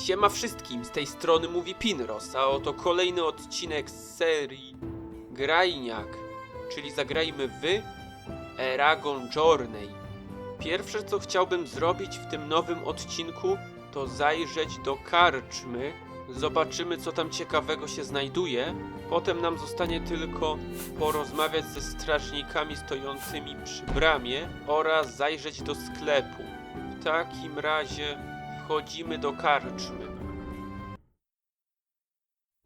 Siema wszystkim, z tej strony mówi Pinros, a oto kolejny odcinek z serii Grajniak, czyli zagrajmy w Eragon Journey. Pierwsze co chciałbym zrobić w tym nowym odcinku to zajrzeć do karczmy, zobaczymy co tam ciekawego się znajduje, potem nam zostanie tylko porozmawiać ze strażnikami stojącymi przy bramie oraz zajrzeć do sklepu. W takim razie wchodzimy do karczmy.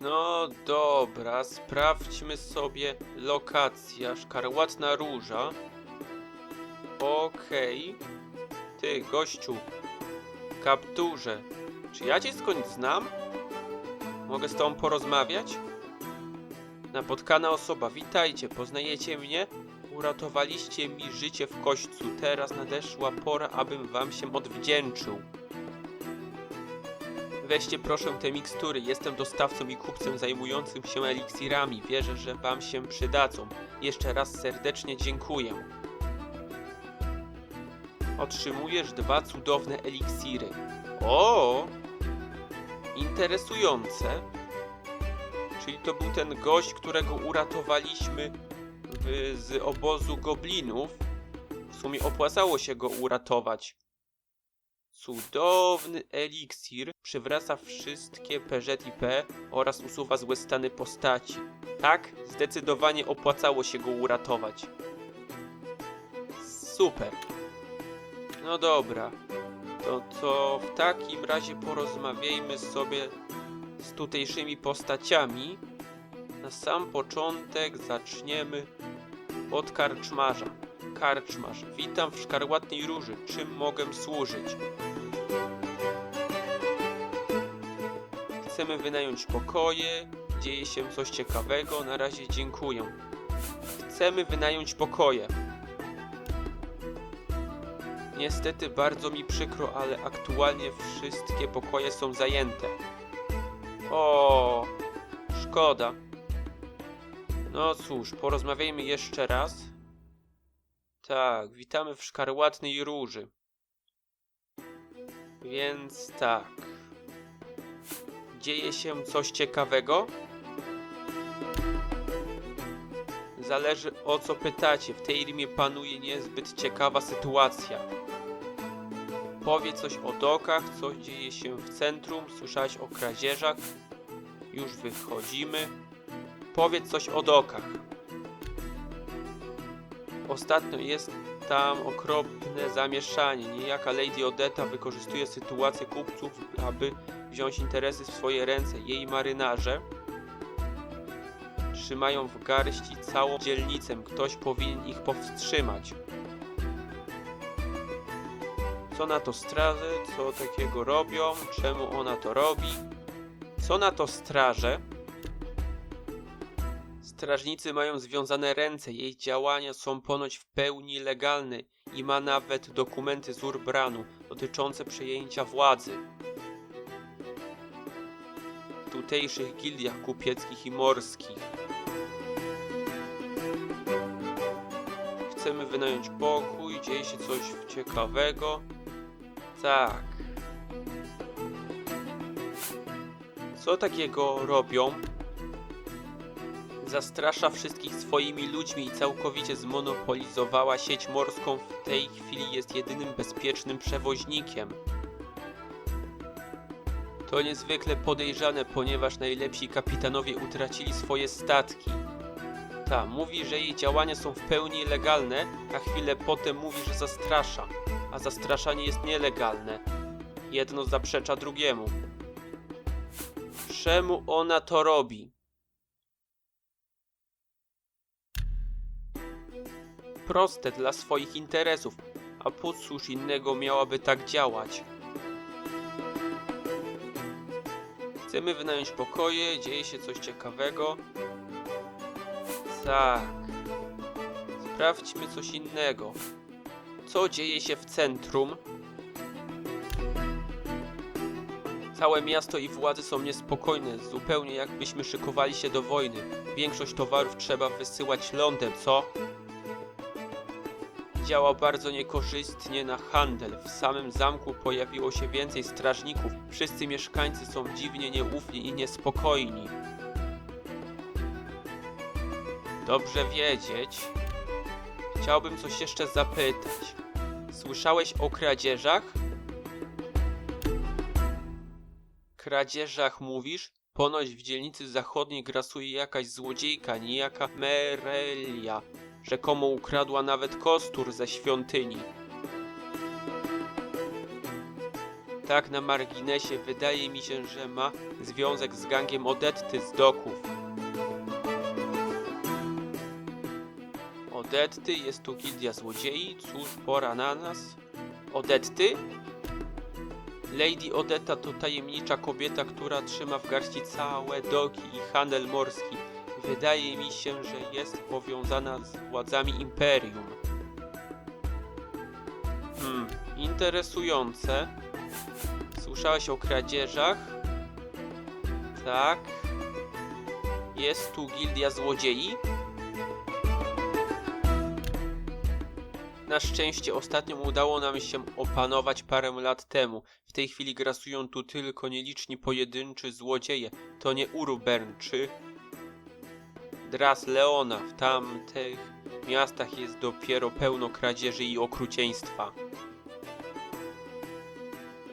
No dobra, sprawdźmy sobie lokacja. Szkarłatna róża. Okej. Ty, gościu. Kapturze. Czy ja cię skądś znam? Mogę z tobą porozmawiać? Napotkana osoba, witajcie, poznajecie mnie? Uratowaliście mi życie w kośćcu. Teraz nadeszła pora, abym wam się odwdzięczył. Weźcie proszę te mikstury. Jestem dostawcą i kupcem zajmującym się eliksirami. Wierzę, że wam się przydadzą. Jeszcze raz serdecznie dziękuję. Otrzymujesz dwa cudowne eliksiry. O! Interesujące. Czyli to był ten gość, którego uratowaliśmy w, z obozu goblinów. W sumie opłacało się go uratować. Cudowny eliksir przywraca wszystkie PZ i P oraz usuwa złe stany postaci. Tak, zdecydowanie opłacało się go uratować. Super. No dobra. To co w takim razie porozmawiajmy sobie z tutejszymi postaciami. Na sam początek zaczniemy od karczmarza. Karczmarz, witam w szkarłatnej róży. Czym mogę służyć? Chcemy wynająć pokoje. Dzieje się coś ciekawego. Na razie dziękuję. Chcemy wynająć pokoje. Niestety bardzo mi przykro, ale aktualnie wszystkie pokoje są zajęte. O, szkoda. No cóż, porozmawiajmy jeszcze raz. Tak, witamy w szkarłatnej róży. Więc tak. Dzieje się coś ciekawego? Zależy o co pytacie. W tej rimie panuje niezbyt ciekawa sytuacja. Powiedz coś o dokach, co dzieje się w centrum. Słyszałeś o kradzieżach. Już wychodzimy. Powiedz coś o dokach. Ostatnio jest tam okropne zamieszanie. Niejaka Lady Odetta wykorzystuje sytuację kupców, aby wziąć interesy w swoje ręce. Jej marynarze trzymają w garści całą dzielnicę. Ktoś powinien ich powstrzymać. Co na to straże? Co takiego robią? Czemu ona to robi? Co na to straże? Strażnicy mają związane ręce, jej działania są ponoć w pełni legalne i ma nawet dokumenty z Urbranu dotyczące przejęcia władzy. W tutejszych gildiach kupieckich i morskich. Chcemy wynająć pokój, dzieje się coś ciekawego. Tak. Co takiego robią? Zastrasza wszystkich swoimi ludźmi i całkowicie zmonopolizowała sieć morską. W tej chwili jest jedynym bezpiecznym przewoźnikiem. To niezwykle podejrzane, ponieważ najlepsi kapitanowie utracili swoje statki. Ta, mówi, że jej działania są w pełni legalne, a chwilę potem mówi, że zastrasza. A zastraszanie jest nielegalne. Jedno zaprzecza drugiemu. Czemu ona to robi? Proste dla swoich interesów, a po cóż innego miałaby tak działać? Chcemy wynająć pokoje, dzieje się coś ciekawego. Tak. Sprawdźmy coś innego. Co dzieje się w centrum? Całe miasto i władze są niespokojne, zupełnie jakbyśmy szykowali się do wojny. Większość towarów trzeba wysyłać lądem, co? Działa bardzo niekorzystnie na handel. W samym zamku pojawiło się więcej strażników. Wszyscy mieszkańcy są dziwnie nieufni i niespokojni. Dobrze wiedzieć. Chciałbym coś jeszcze zapytać. Słyszałeś o kradzieżach? Kradzieżach mówisz? Ponoć w dzielnicy zachodniej grasuje jakaś złodziejka, niejaka Merelia. Rzekomo ukradła nawet kostur ze świątyni. Tak na marginesie wydaje mi się, że ma związek z gangiem Odetty z doków. Odetty, jest tu gildia złodziei, cóż, pora na nas. Odetty? Lady Odetta to tajemnicza kobieta, która trzyma w garści całe doki i handel morski. Wydaje mi się, że jest powiązana z władzami imperium. Hmm, interesujące. Słyszałaś o kradzieżach? Tak. Jest tu gildia złodziei? Na szczęście ostatnio udało nam się opanować parę lat temu. W tej chwili grasują tu tylko nieliczni pojedynczy złodzieje. To nie Urubern Dras Leona. W tamtych miastach jest dopiero pełno kradzieży i okrucieństwa.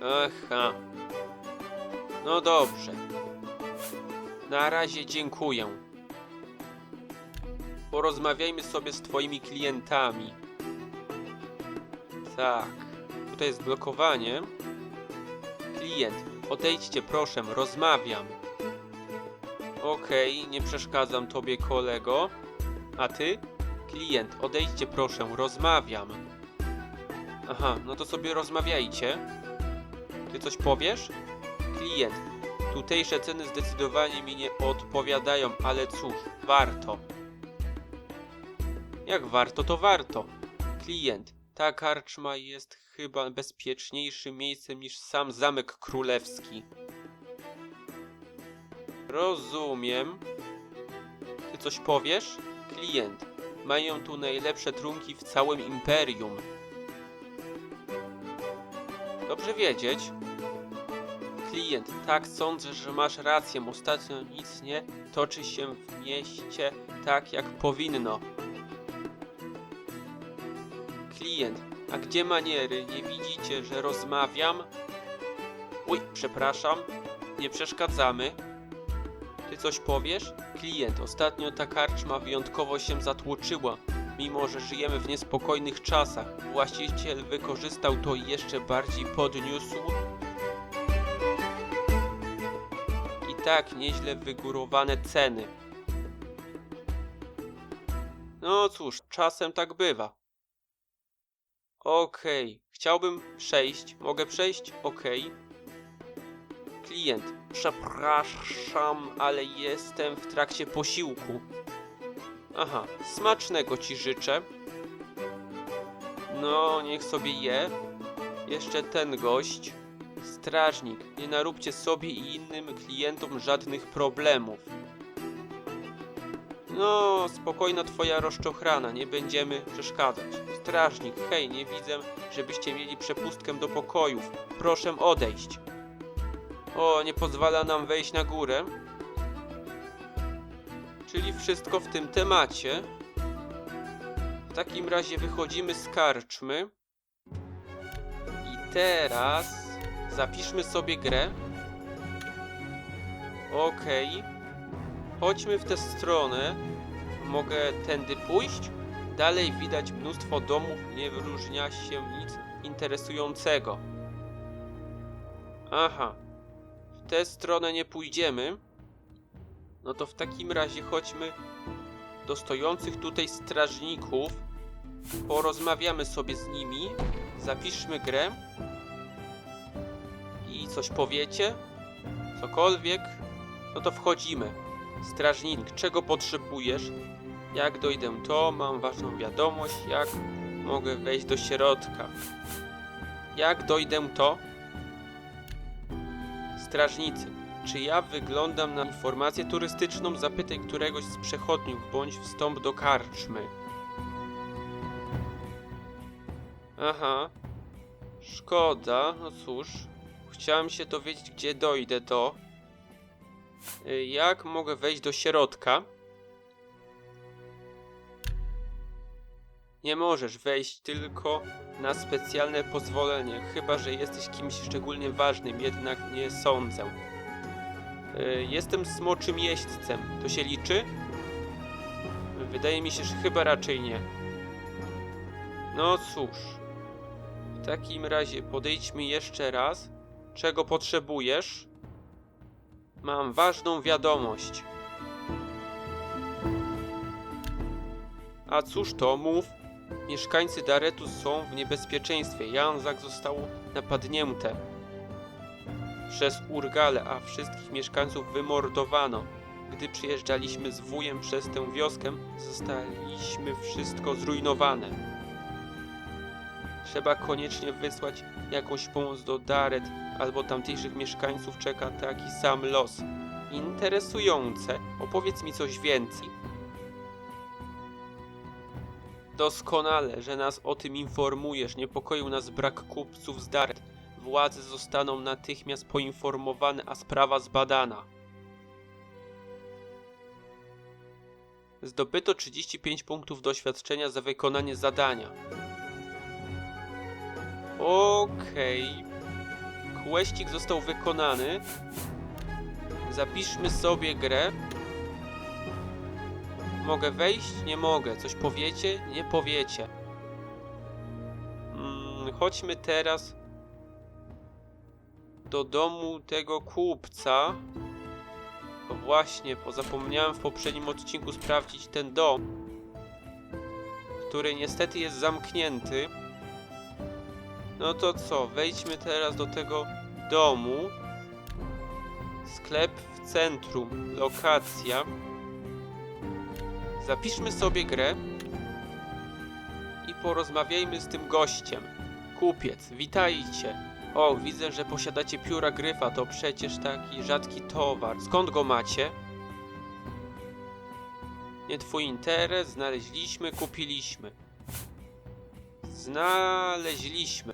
Aha. No dobrze. Na razie dziękuję. Porozmawiajmy sobie z twoimi klientami. Tak. Tutaj jest blokowanie. Klient, odejdźcie proszę, rozmawiam. Okej, nie przeszkadzam tobie, kolego. A ty? Klient, odejdźcie proszę, rozmawiam. Aha, no to sobie rozmawiajcie. Ty coś powiesz? Klient, tutejsze ceny zdecydowanie mi nie odpowiadają, ale cóż, warto. Jak warto, to warto. Klient, ta karczma jest chyba bezpieczniejszym miejscem niż sam Zamek Królewski. Rozumiem. Ty coś powiesz? Klient. Mają tu najlepsze trunki w całym imperium. Dobrze wiedzieć. Klient. Tak sądzę, że masz rację. Ostatnio nic nie toczy się w mieście tak jak powinno. Klient. A gdzie maniery? Nie widzicie, że rozmawiam? Uj, przepraszam. Nie przeszkadzamy. Ty coś powiesz? Klient. Ostatnio ta karczma wyjątkowo się zatłoczyła. Mimo, że żyjemy w niespokojnych czasach. Właściciel wykorzystał to i jeszcze bardziej podniósł. I tak nieźle wygórowane ceny. No cóż, czasem tak bywa. Okej, chciałbym przejść. Mogę przejść? Okej. Klient, przepraszam, ale jestem w trakcie posiłku. Aha, smacznego ci życzę. No, niech sobie je. Jeszcze ten gość. Strażnik, nie naróbcie sobie i innym klientom żadnych problemów. No, spokojna twoja rozczochrana, nie będziemy przeszkadzać. Strażnik, hej, nie widzę, żebyście mieli przepustkę do pokojów. Proszę odejść. O, nie pozwala nam wejść na górę. Czyli wszystko w tym temacie. W takim razie wychodzimy z karczmy. I teraz zapiszmy sobie grę. Okej. Chodźmy w tę stronę. Mogę tędy pójść? Dalej widać mnóstwo domów, nie wyróżnia się nic interesującego. Aha. W tę stronę nie pójdziemy. No to w takim razie chodźmy do stojących tutaj strażników. Porozmawiamy sobie z nimi. Zapiszmy grę. I coś powiecie? Cokolwiek? No to wchodzimy. Strażnik, czego potrzebujesz? Jak dojdę to? Mam ważną wiadomość. Jak mogę wejść do środka? Jak dojdę to? Strażnicy, czy ja wyglądam na informację turystyczną? Zapytaj któregoś z przechodniów bądź wstąp do karczmy. Aha. Szkoda, no cóż. Chciałem się dowiedzieć, gdzie dojdę do. Y, Jak mogę wejść do środka? Nie możesz wejść tylko na specjalne pozwolenie, chyba że jesteś kimś szczególnie ważnym, jednak nie sądzę. Y, Jestem smoczym jeźdźcem. To się liczy? Wydaje mi się, że chyba raczej nie. No cóż. W takim razie podejdźmy jeszcze raz. Czego potrzebujesz? Mam ważną wiadomość. A cóż to, mów? Mieszkańcy Daretu są w niebezpieczeństwie. Janzak zostało napadnięte przez Urgale, a wszystkich mieszkańców wymordowano. Gdy przyjeżdżaliśmy z wujem przez tę wioskę, zostaliśmy wszystko zrujnowane. Trzeba koniecznie wysłać jakąś pomoc do Daret, albo tamtejszych mieszkańców czeka taki sam los. Interesujące. Opowiedz mi coś więcej. Doskonale, że nas o tym informujesz. Niepokoił nas brak kupców z Daret. Władze zostaną natychmiast poinformowane, a sprawa zbadana. Zdobyto 35 punktów doświadczenia za wykonanie zadania. Okej. Questik został wykonany. Zapiszmy sobie grę. Mogę wejść? Nie mogę. Coś powiecie? Nie powiecie. Mm, chodźmy teraz do domu tego kupca. To właśnie, bo zapomniałem w poprzednim odcinku sprawdzić ten dom, który niestety jest zamknięty. No to co, wejdźmy teraz do tego domu. Sklep w centrum, lokacja. Zapiszmy sobie grę i porozmawiajmy z tym gościem. Kupiec, witajcie. O, widzę, że posiadacie pióra gryfa, to przecież taki rzadki towar. Skąd go macie? Nie twój interes, znaleźliśmy, kupiliśmy. Znaleźliśmy.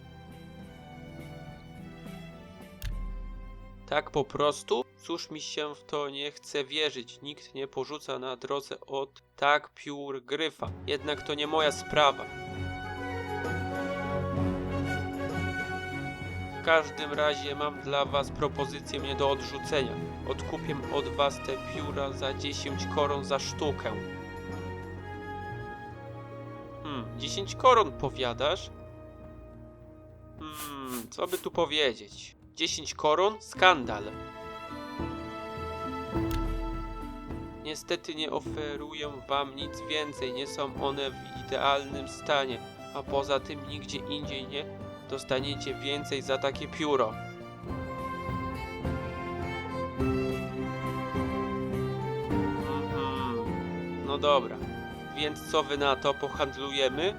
Tak po prostu? Cóż mi się w to nie chce wierzyć. Nikt nie porzuca na drodze od tak piór gryfa. Jednak to nie moja sprawa. W każdym razie mam dla was propozycję nie do odrzucenia. Odkupię od was te pióra za 10 koron za sztukę. Hmm, 10 koron powiadasz? Hmm, co by tu powiedzieć? 10 koron? Skandal. Niestety nie oferuję wam nic więcej, nie są one w idealnym stanie, a poza tym nigdzie indziej nie dostaniecie więcej za takie pióro. Mhm. No dobra, więc co wy na to pohandlujemy?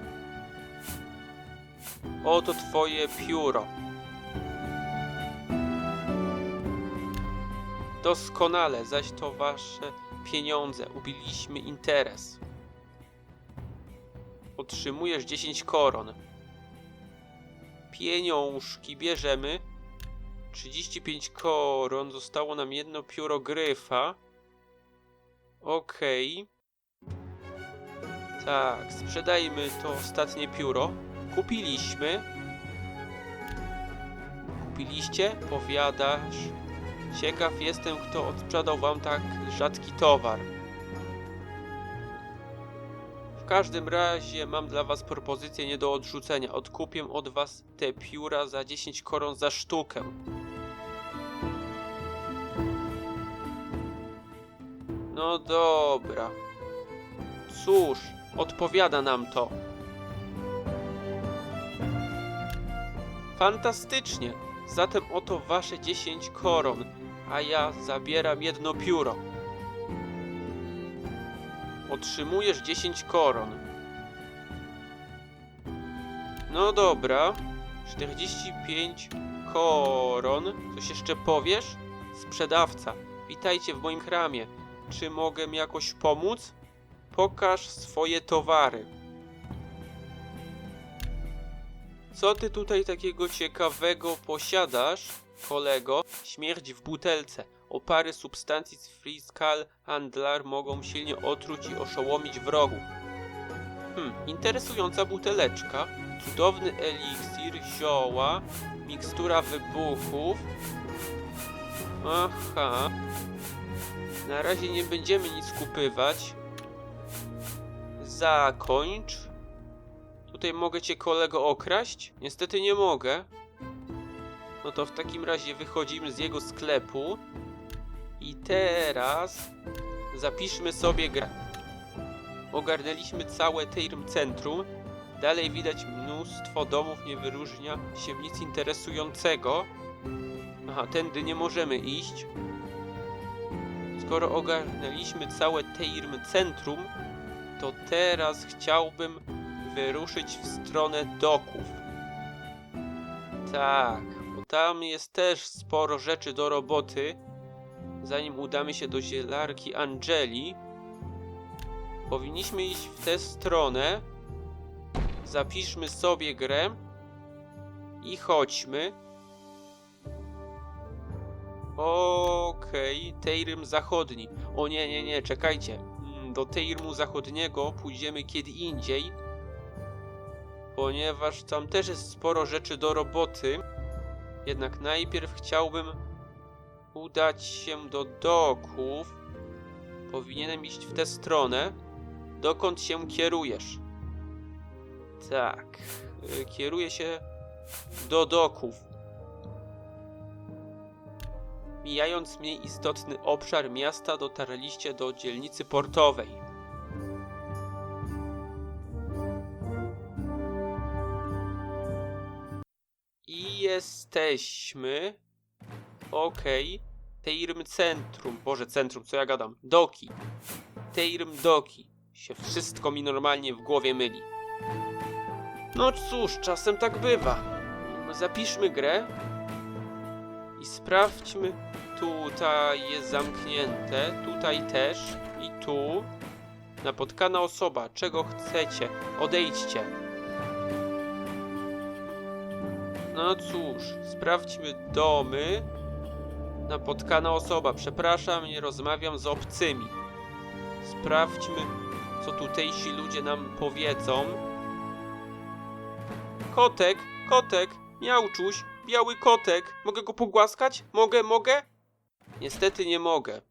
Oto twoje pióro. Doskonale, zaś to wasze pieniądze. Ubiliśmy interes. Otrzymujesz 10 koron. Pieniążki bierzemy. 35 koron. Zostało nam jedno pióro gryfa. Okej. Tak, sprzedajmy to ostatnie pióro. Kupiliśmy. Kupiliście? Powiadasz. Ciekaw jestem, kto odsprzedał wam tak rzadki towar. W każdym razie mam dla was propozycję nie do odrzucenia. Odkupię od was te pióra za 10 koron za sztukę. No dobra. Cóż, odpowiada nam to. Fantastycznie. Zatem oto wasze 10 koron, a ja zabieram jedno pióro. Otrzymujesz 10 koron. No dobra. 45 koron. Coś jeszcze powiesz? Sprzedawca. Witajcie w moim kramie. Czy mogę jakoś pomóc? Pokaż swoje towary. co ty tutaj takiego ciekawego posiadasz, kolego? Śmierć w butelce. Opary substancji z Friskal Handlar mogą silnie otruć i oszołomić wrogów. Hmm, interesująca buteleczka. Cudowny eliksir, zioła, mikstura wybuchów. Aha. Na razie nie będziemy nic kupywać. Zakończ. Tutaj mogę cię kolego okraść? Niestety nie mogę. No to w takim razie wychodzimy z jego sklepu. I teraz zapiszmy sobie grę. Ogarnęliśmy całe Teirm Centrum. Dalej widać mnóstwo domów, nie wyróżnia się nic interesującego. Aha, tędy nie możemy iść. Skoro ogarnęliśmy całe Teirm Centrum, to teraz chciałbym wyruszyć w stronę doków. Tak, bo tam jest też sporo rzeczy do roboty. Zanim udamy się do zielarki Angeli, powinniśmy iść w tę stronę. Zapiszmy sobie grę i chodźmy. Okej, Teirm Zachodni. O nie, nie, nie, czekajcie. Mm, Do Teirmu Zachodniego pójdziemy kiedy indziej, ponieważ tam też jest sporo rzeczy do roboty. Jednak najpierw chciałbym udać się do doków. Powinienem iść w tę stronę. Dokąd się kierujesz? Tak, y, kieruję się do doków. Mijając mniej istotny obszar miasta, dotarliście do dzielnicy portowej. Jesteśmy. Okej. Teirm Centrum. Boże, centrum, co ja gadam? Doki. Teirm Doki. Się wszystko mi normalnie w głowie myli. No cóż, czasem tak bywa. Zapiszmy grę i sprawdźmy. Tutaj jest zamknięte, tutaj też i tu. Napotkana osoba, czego chcecie? Odejdźcie. No cóż, sprawdźmy domy. Napotkana osoba, przepraszam, nie rozmawiam z obcymi. Sprawdźmy, co tutejsi ludzie nam powiedzą. Kotek, kotek, miauczuś, biały kotek. Mogę go pogłaskać? Mogę, mogę? Niestety nie mogę.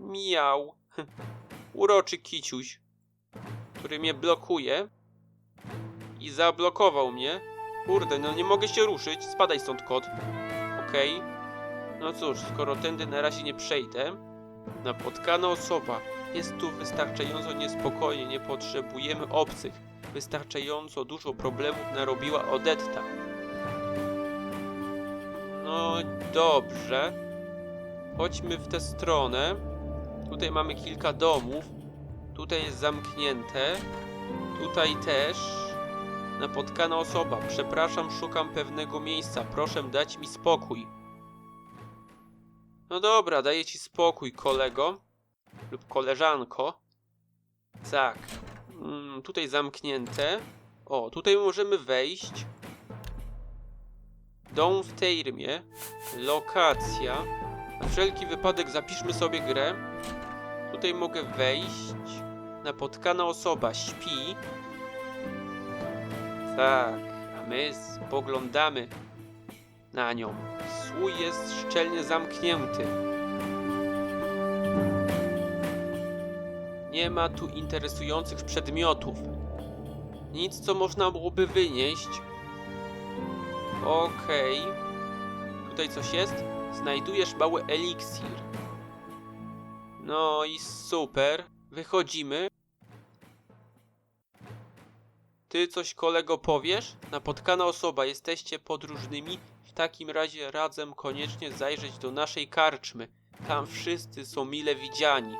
Miał. Uroczy kiciuś, który mnie blokuje i zablokował mnie. Kurde, no nie mogę się ruszyć. Spadaj stąd, kot. Okej. No cóż, skoro tędy na razie nie przejdę, napotkana osoba jest tu wystarczająco niespokojnie, nie potrzebujemy obcych. Wystarczająco dużo problemów narobiła Odetta. No dobrze. Chodźmy w tę stronę. Tutaj mamy kilka domów. Tutaj jest zamknięte. Tutaj też. Napotkana osoba. Przepraszam, szukam pewnego miejsca. Proszę dać mi spokój. No dobra, daję ci spokój, kolego. Lub koleżanko. Tak. Mm, tutaj zamknięte. O, tutaj możemy wejść. Dom w. Lokacja. Na wszelki wypadek zapiszmy sobie grę. Tutaj mogę wejść. Napotkana osoba śpi. Tak, a my spoglądamy na nią. Słój jest szczelnie zamknięty. Nie ma tu interesujących przedmiotów. Nic, co można byłoby wynieść. Okej. Tutaj coś jest? Znajdujesz mały eliksir. No i super. Wychodzimy. Ty coś kolego powiesz? Napotkana osoba, jesteście podróżnymi? W takim razie radzę koniecznie zajrzeć do naszej karczmy. Tam wszyscy są mile widziani.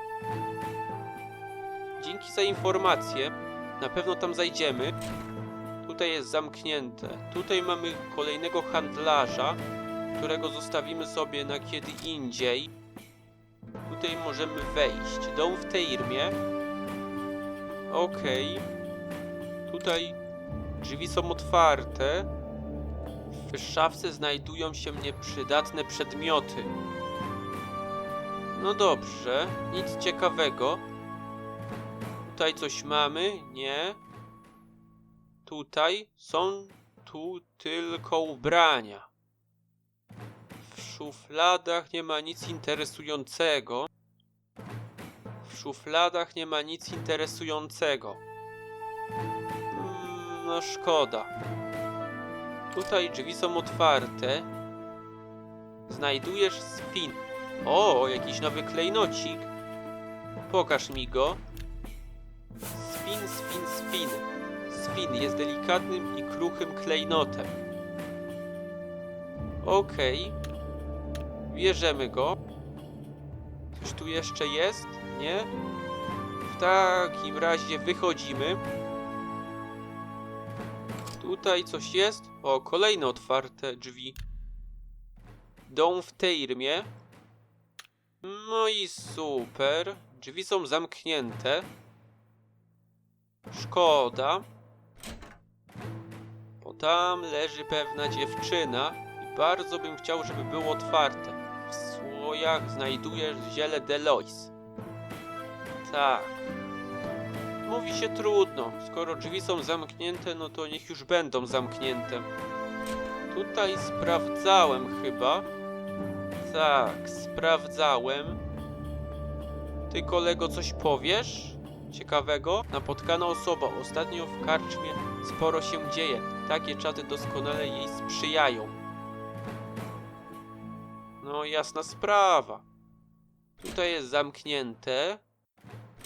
Dzięki za informację. Na pewno tam zajdziemy. Tutaj jest zamknięte. Tutaj mamy kolejnego handlarza, którego zostawimy sobie na kiedy indziej. Tutaj możemy wejść. Dom w Teirmie. Okej. Tutaj Drzwi są otwarte. W szafce znajdują się nieprzydatne przedmioty. No dobrze, nic ciekawego. Tutaj coś mamy? Nie. Tutaj są tu tylko ubrania. W szufladach nie ma nic interesującego. W szufladach nie ma nic interesującego. No szkoda. Tutaj drzwi są otwarte. Znajdujesz spin. O, jakiś nowy klejnocik. Pokaż mi go. Spin, spin, spin. Spin jest delikatnym i kruchym klejnotem. Okej. Bierzemy go. Coś tu jeszcze jest? Nie? W takim razie wychodzimy. Tutaj coś jest? O, kolejne otwarte drzwi. Dom w Teirmie. No i super. Drzwi są zamknięte. Szkoda. Bo tam leży pewna dziewczyna i bardzo bym chciał, żeby było otwarte. W słojach znajdujesz ziele Delois. Tak. Mówi się trudno. Skoro drzwi są zamknięte, no to niech już będą zamknięte. Tutaj sprawdzałem chyba. Tak, sprawdzałem. Ty kolego coś powiesz? Ciekawego? Napotkana osoba. Ostatnio w karczmie sporo się dzieje. Takie czaty doskonale jej sprzyjają. No jasna sprawa. Tutaj jest zamknięte.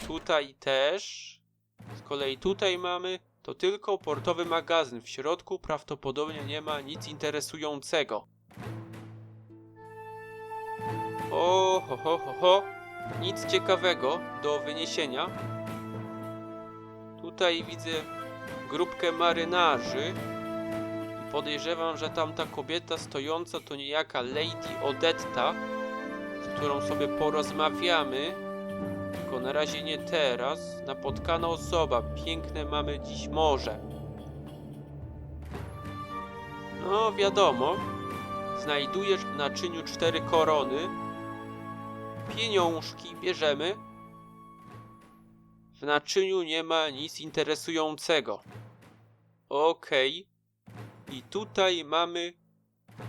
Tutaj też. Z kolei tutaj mamy to tylko portowy magazyn. W środku prawdopodobnie nie ma nic interesującego. O, ho, ho, ho, ho. Nic ciekawego do wyniesienia. Tutaj widzę grupkę marynarzy. I podejrzewam, że tamta kobieta stojąca to niejaka Lady Odetta, z którą sobie porozmawiamy. Na razie nie teraz. Napotkana osoba. Piękne mamy dziś morze. No, wiadomo. Znajdujesz w naczyniu cztery korony. Pieniążki bierzemy. W naczyniu nie ma nic interesującego. Okej. I tutaj mamy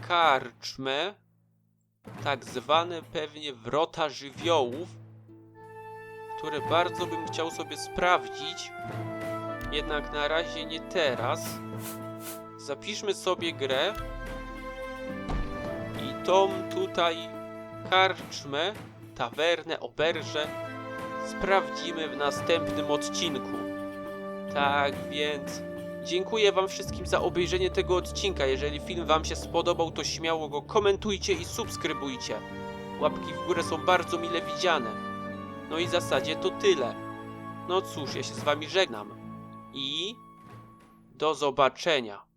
karczmę. Tak zwane pewnie wrota żywiołów które bardzo bym chciał sobie sprawdzić. Jednak na razie nie teraz. Zapiszmy sobie grę. I tą tutaj karczmę, tawernę, oberże sprawdzimy w następnym odcinku. Tak więc dziękuję wam wszystkim za obejrzenie tego odcinka. Jeżeli film wam się spodobał, to śmiało go komentujcie i subskrybujcie. Łapki w górę są bardzo mile widziane. No i w zasadzie to tyle. No cóż, ja się z wami żegnam. I do zobaczenia.